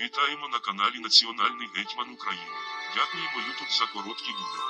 Вітаємо на каналі Національний гетьман України. Дякуємо Ютуб за короткі відео.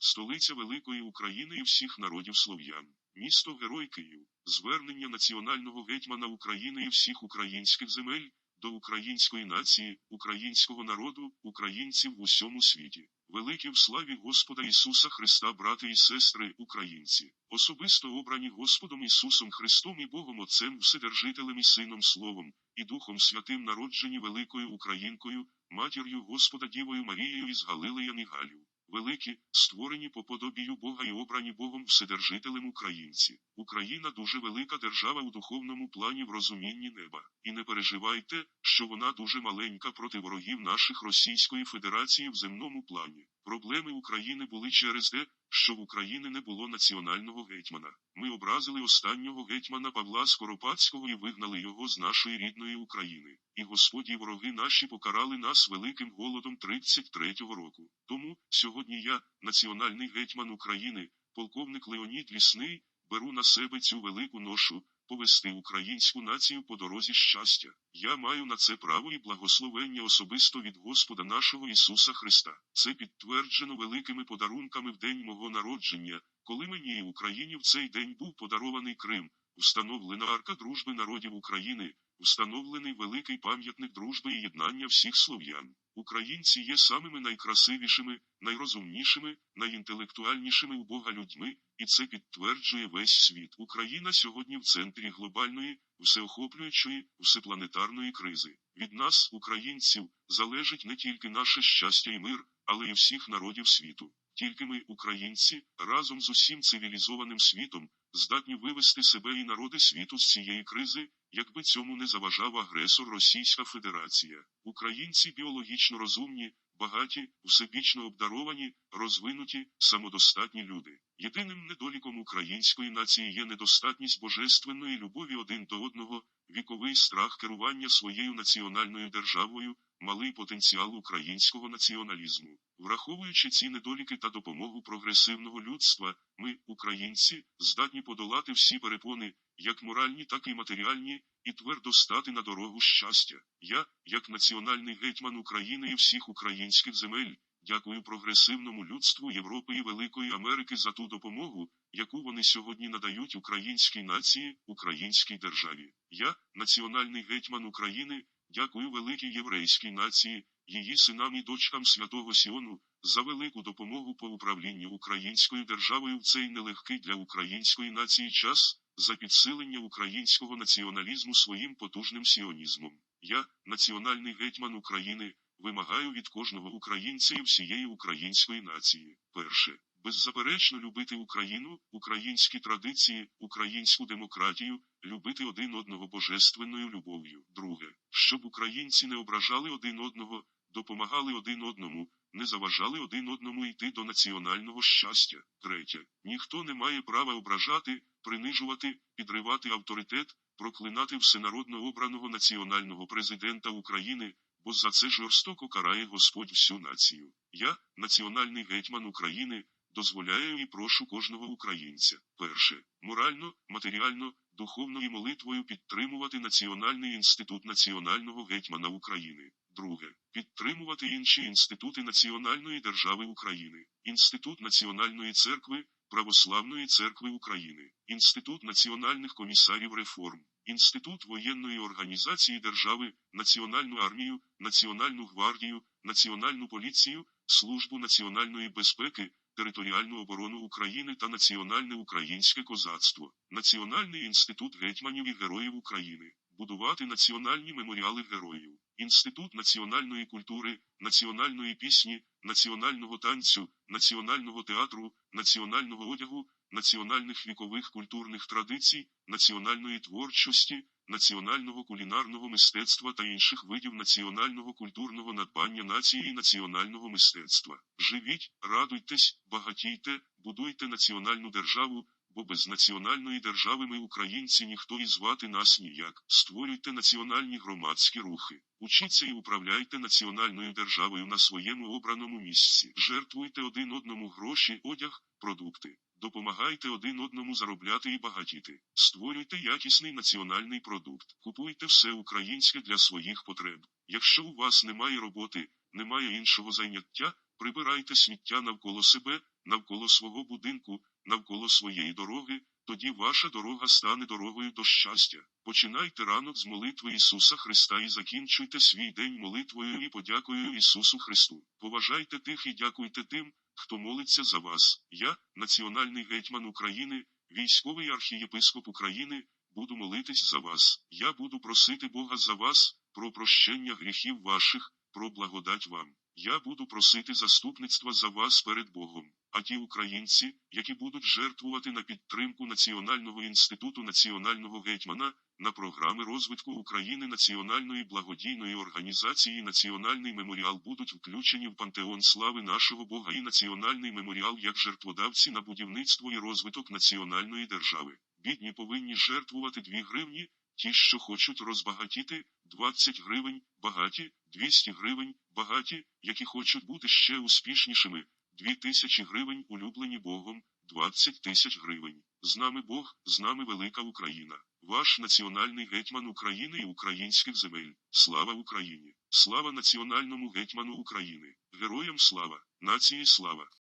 Столиця Великої України і всіх народів слов'ян. Місто Герой Київ. Звернення національного гетьмана України і всіх українських земель до української нації, українського народу, українців в усьому світі. Великі в славі Господа Ісуса Христа, брати і сестри, українці, особисто обрані Господом Ісусом Христом і Богом Отцем, Вседержителем і Сином Словом, і Духом Святим народжені великою Українкою, матір'ю Господа Дівою Марією із Галилеям і Галів. Великі, створені по подобію Бога і обрані Богом Вседержителем українці. Україна дуже велика держава у духовному плані в розумінні неба. І не переживайте, що вона дуже маленька проти ворогів наших Російської Федерації в земному плані. Проблеми України були через те, що в Україні не було національного гетьмана. Ми образили останнього гетьмана Павла Скоропадського і вигнали його з нашої рідної України. І Господі вороги наші покарали нас великим голодом 33-го року. Тому сьогодні я, національний гетьман України, полковник Леонід Лісний, беру на себе цю велику ношу. Повести українську націю по дорозі щастя. Я маю на це право і благословення особисто від Господа нашого Ісуса Христа. Це підтверджено великими подарунками в день мого народження, коли мені і Україні в цей день був подарований Крим, встановлена арка дружби народів України, встановлений великий пам'ятник дружби і єднання всіх слов'ян. Українці є самими найкрасивішими, найрозумнішими, найінтелектуальнішими у Бога людьми, і це підтверджує весь світ. Україна сьогодні в центрі глобальної, всеохоплюючої, всепланетарної кризи. Від нас, українців, залежить не тільки наше щастя і мир, але й всіх народів світу. Тільки ми, українці, разом з усім цивілізованим світом, здатні вивести себе і народи світу з цієї кризи, якби цьому не заважав агресор Російська Федерація. Українці біологічно розумні, багаті, всебічно обдаровані, розвинуті, самодостатні люди. Єдиним недоліком української нації є недостатність божественної любові один до одного, віковий страх керування своєю національною державою, малий потенціал українського націоналізму. Враховуючи ці недоліки та допомогу прогресивного людства, ми, українці, здатні подолати всі перепони, як моральні, так і матеріальні, і твердо стати на дорогу щастя. Я, як національний гетьман України і всіх українських земель, дякую прогресивному людству Європи і Великої Америки за ту допомогу, яку вони сьогодні надають українській нації, українській державі. Я, національний гетьман України, дякую великій єврейській нації, її синам і дочкам святого Сіону, за велику допомогу по управлінню українською державою в цей нелегкий для української нації час, за підсилення українського націоналізму своїм потужним сіонізмом. Я, національний гетьман України, вимагаю від кожного українця і всієї української нації. Перше. Беззаперечно любити Україну, українські традиції, українську демократію, любити один одного божественною любов'ю. Друге, щоб українці не ображали один одного, допомагали один одному, не заважали один одному йти до національного щастя. Третє, ніхто не має права ображати, принижувати, підривати авторитет, проклинати всенародно обраного національного президента України, бо за це жорстоко карає Господь всю націю. Я, національний гетьман України, дозволяю і прошу кожного українця перше, морально, матеріально, духовно і молитвою підтримувати Національний інститут національного гетьмана України. Друге, підтримувати інші інститути Національної держави України, Інститут Національної церкви, Православної церкви України, Інститут національних комісарів реформ, Інститут воєнної організації держави, Національну армію, Національну гвардію, Національну поліцію, Службу національної безпеки, територіальну оборону України та Національне українське козацтво, Національний інститут гетьманів і героїв України, будувати національні меморіали героїв, Інститут національної культури, національної пісні, національного танцю, національного театру, національного одягу, національних вікових культурних традицій, національної творчості, національного кулінарного мистецтва та інших видів національного культурного надбання нації і національного мистецтва. Живіть, радуйтесь, багатійте, будуйте національну державу. Бо без національної держави ми, українці, ніхто і звати нас ніяк. Створюйте національні громадські рухи, учіться і управляйте національною державою на своєму обраному місці. Жертвуйте один одному гроші, одяг, продукти. Допомагайте один одному заробляти і багатіти. Створюйте якісний національний продукт. Купуйте все українське для своїх потреб. Якщо у вас немає роботи, немає іншого зайняття, прибирайте сміття навколо себе, навколо свого будинку, навколо своєї дороги, тоді ваша дорога стане дорогою до щастя. Починайте ранок з молитви Ісуса Христа і закінчуйте свій день молитвою і подякою Ісусу Христу. Поважайте тих і дякуйте тим, хто молиться за вас. Я, національний гетьман України, військовий архієпископ України, буду молитись за вас. Я буду просити Бога за вас, про прощення гріхів ваших, про благодать вам. Я буду просити заступництва за вас перед Богом. А ті українці, які будуть жертвувати на підтримку Національного інституту національного гетьмана, на програми розвитку України Національної благодійної організації Національний меморіал будуть включені в пантеон слави нашого Бога і Національний меморіал як жертводавці на будівництво і розвиток національної держави. Бідні повинні жертвувати 2 гривні, ті, що хочуть розбагатіти, 20 гривень, багаті, 200 гривень, багаті, які хочуть бути ще успішнішими, 2000 гривень улюблені Богом, 20 тисяч гривень. З нами Бог, з нами велика Україна. Ваш національний гетьман України і українських земель. Слава Україні! Слава національному гетьману України! Героям слава! Нації слава!